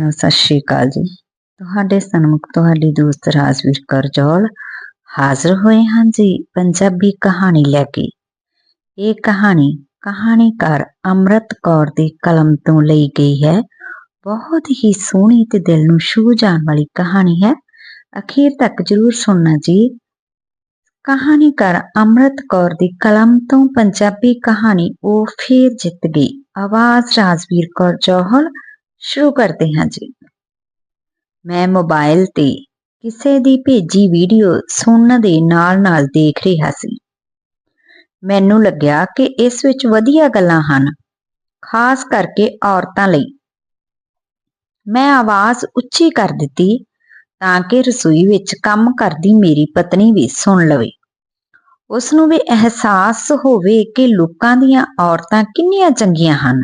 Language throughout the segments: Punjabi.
ਨੂੰ ਸਤਿ ਸ਼੍ਰੀ ਅਕਾਲ ਜੀ। ਤੁਹਾਡੇ ਸਨਮੁਖ ਤੁਹਾਡੀ ਦੋਸਤ ਰਾਜਵੀਰ ਕਰਜੋਲ ਹਾਜ਼ਰ ਹੋਏ ਹਨ ਜੀ ਪੰਜਾਬੀ ਕਹਾਣੀ ਲੈ ਕੇ। ਇਹ ਕਹਾਣੀ ਕਹਾਣੀਕਾਰ ਅੰਮ੍ਰਿਤ ਕੌਰ ਦੀ ਕਲਮ ਤੋਂ ਲਈ ਗਈ ਹੈ। ਬਹੁਤ ਹੀ ਸੋਹਣੀ ਤੇ ਦਿਲ ਨੂੰ ਛੂ ਜਾਣ ਵਾਲੀ ਕਹਾਣੀ ਹੈ। ਅਖੀਰ ਤੱਕ ਜਰੂਰ ਸੁਣਨਾ ਜੀ। ਕਹਾਣੀਕਾਰ ਅੰਮ੍ਰਿਤ ਕੌਰ ਦੀ ਕਲਮ ਤੋਂ ਪੰਜਾਬੀ ਕਹਾਣੀ ਉਹ ਫੇਰ ਜਿੱਤ ਗਈ। ਆਵਾਜ਼ ਰਾਜਵੀਰ ਕੌਰ ਜੋਹਲ ਸ਼ੁਰੂ ਕਰਦੇ ਹਾਂ ਜੀ। ਮੈਂ ਮੋਬਾਈਲ ਤੇ ਕਿਸੇ ਦੀ ਭੇਜੀ ਵੀਡੀਓ ਸੁਣਨ ਦੇ ਨਾਲ-ਨਾਲ ਦੇਖ ਰਿਹਾ ਸੀ। ਮੈਨੂੰ ਲੱਗਿਆ ਕਿ ਇਸ ਵਿੱਚ ਵਧੀਆ ਗੱਲਾਂ ਹਨ, ਖਾਸ ਕਰਕੇ ਔਰਤਾਂ ਲਈ। ਮੈਂ ਆਵਾਜ਼ ਉੱਚੀ ਕਰ ਦਿੱਤੀ ਤਾਂ ਕਿ ਰਸੋਈ ਵਿੱਚ ਕੰਮ ਕਰਦੀ ਮੇਰੀ ਪਤਨੀ ਵੀ ਸੁਣ ਲਵੇ। ਉਸ ਨੂੰ ਵੀ ਅਹਿਸਾਸ ਹੋਵੇ ਕਿ ਲੋਕਾਂ ਦੀਆਂ ਔਰਤਾਂ ਕਿੰਨੀਆਂ ਚੰਗੀਆਂ ਹਨ।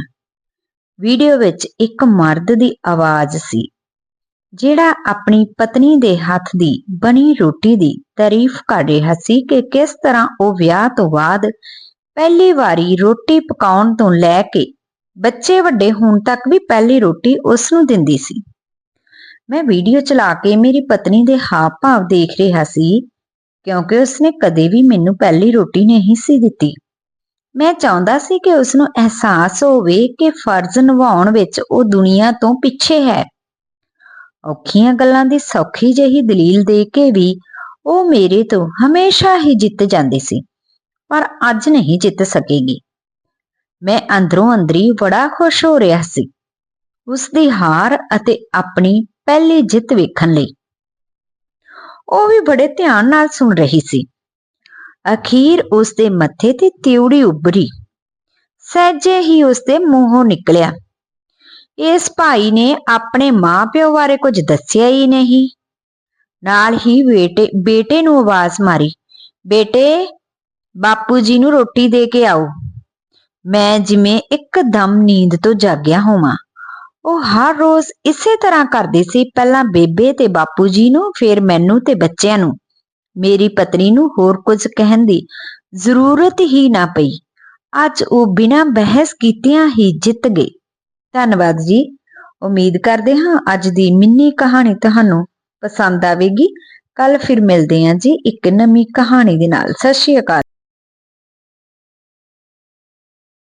ਵੀਡੀਓ ਵਿੱਚ ਇੱਕ ਮਰਦ ਦੀ ਆਵਾਜ਼ ਸੀ, ਜਿਹੜਾ ਆਪਣੀ ਪਤਨੀ ਦੇ ਹੱਥ ਦੀ ਬਣੀ ਰੋਟੀ ਦੀ ਤਾਰੀਫ ਕਰ ਰਿਹਾ ਸੀ ਕਿ ਕਿਸ ਤਰ੍ਹਾਂ ਉਹ ਵਿਆਹ ਤੋਂ ਬਾਅਦ ਪਹਿਲੀ ਵਾਰੀ ਰੋਟੀ ਪਕਾਉਣ ਤੋਂ ਲੈ ਕੇ ਬੱਚੇ ਵੱਡੇ ਹੋਣ ਤੱਕ ਵੀ ਪਹਿਲੀ ਰੋਟੀ ਉਸ ਨੂੰ ਦਿੰਦੀ ਸੀ। ਮੈਂ ਵੀਡੀਓ ਚਲਾ ਕੇ ਮੇਰੀ ਪਤਨੀ ਦੇ ਹਾਵ-ਭਾਵ ਦੇਖ ਰਿਹਾ ਸੀ, ਕਿਉਂਕਿ ਉਸਨੇ ਕਦੇ ਵੀ ਮੈਨੂੰ ਪਹਿਲੀ ਰੋਟੀ ਨਹੀਂ ਸੀ ਦਿੱਤੀ। ਮੈਂ ਚਾਹੁੰਦਾ ਸੀ ਕਿ ਉਸ ਨੂੰ ਅਹਿਸਾਸ ਹੋਵੇ ਕਿ ਫਰਜ਼ ਨਿਭਾਉਣ ਵਿੱਚ ਉਹ ਦੁਨੀਆ ਤੋਂ ਪਿੱਛੇ ਹੈ। ਔਖੀਆਂ ਗੱਲਾਂ ਦੀ ਸੌਖੀ ਜਿਹੀ ਦਲੀਲ ਦੇ ਕੇ ਵੀ ਉਹ ਮੇਰੇ ਤੋਂ ਹਮੇਸ਼ਾ ਹੀ ਜਿੱਤ ਜਾਂਦੀ ਸੀ, ਪਰ ਅੱਜ ਨਹੀਂ ਜਿੱਤ ਸਕੇਗੀ। ਮੈਂ ਅੰਦਰੋਂ ਅੰਦਰੀ ਬੜਾ ਖੁਸ਼ ਹੋ ਰਿਹਾ ਸੀ। ਉਸ ਦੀ ਹਾਰ ਅਤੇ ਆਪਣੀ ਪਹਿਲੀ ਜਿੱਤ ਵੇਖਣ ਲਈ। ਉਹ ਵੀ ਬੜੇ ਧਿਆਨ ਨਾਲ ਸੁਣ ਰਹੀ ਸੀ। ਅਖੀਰ ਉਸ ਦੇ ਮੱਥੇ ਤੇ ਤਿਉੜੀ ਉੱਭਰੀ। ਸਹਿਜੇ ਹੀ ਉਸ ਦੇ ਮੂੰਹੋਂ ਨਿਕਲਿਆ। ਇਸ ਭਾਈ ਨੇ ਆਪਣੇ ਮਾਪਿਓ ਬਾਰੇ ਕੁਝ ਦੱਸਿਆ ਹੀ ਨਹੀਂ। ਨਾਲ ਹੀ ਬੇਟੇ ਬੇਟੇ ਨੂੰ ਆਵਾਜ਼ ਮਾਰੀ, ਬੇਟੇ, ਬਾਪੂ ਜੀ ਨੂੰ ਰੋਟੀ ਦੇ ਕੇ ਆਓ। ਮੈਂ ਜਿਵੇਂ ਇੱਕਦਮ ਨੀਂਦ ਤੋਂ ਜਾਗਿਆ ਹੋਵਾਂ। ਉਹ ਹਰ ਰੋਜ਼ ਇਸੇ ਤਰ੍ਹਾਂ ਕਰਦੇ ਸੀ, ਪਹਿਲਾਂ ਬੇਬੇ ਤੇ ਬਾਪੂ ਜੀ ਨੂੰ, ਫਿਰ ਮੈਨੂੰ ਤੇ ਬੱਚਿਆਂ ਨੂੰ। ਮੇਰੀ ਪਤਨੀ ਨੂੰ ਹੋਰ ਕੁਝ ਕਹਿਣ ਦੀ ਜ਼ਰੂਰਤ ਹੀ ਨਾ ਪਈ। ਅੱਜ ਉਹ ਬਿਨਾਂ ਬਹਿਸ ਕੀਤਿਆਂ ਹੀ ਜਿੱਤ ਗਏ। ਧੰਨਵਾਦ ਜੀ। ਉਮੀਦ ਕਰਦੇ ਹਾਂ ਅੱਜ ਦੀ ਮਿੰਨੀ ਕਹਾਣੀ ਤੁਹਾਨੂੰ ਪਸੰਦ ਆਵੇਗੀ। ਕੱਲ ਫਿਰ ਮਿਲਦੇ ਹਾਂ ਜੀ ਇੱਕ ਨਵੀਂ ਕਹਾਣੀ ਦੇ ਨਾਲ। ਸਤਿ ਸ਼੍ਰੀ ਅਕਾਲ।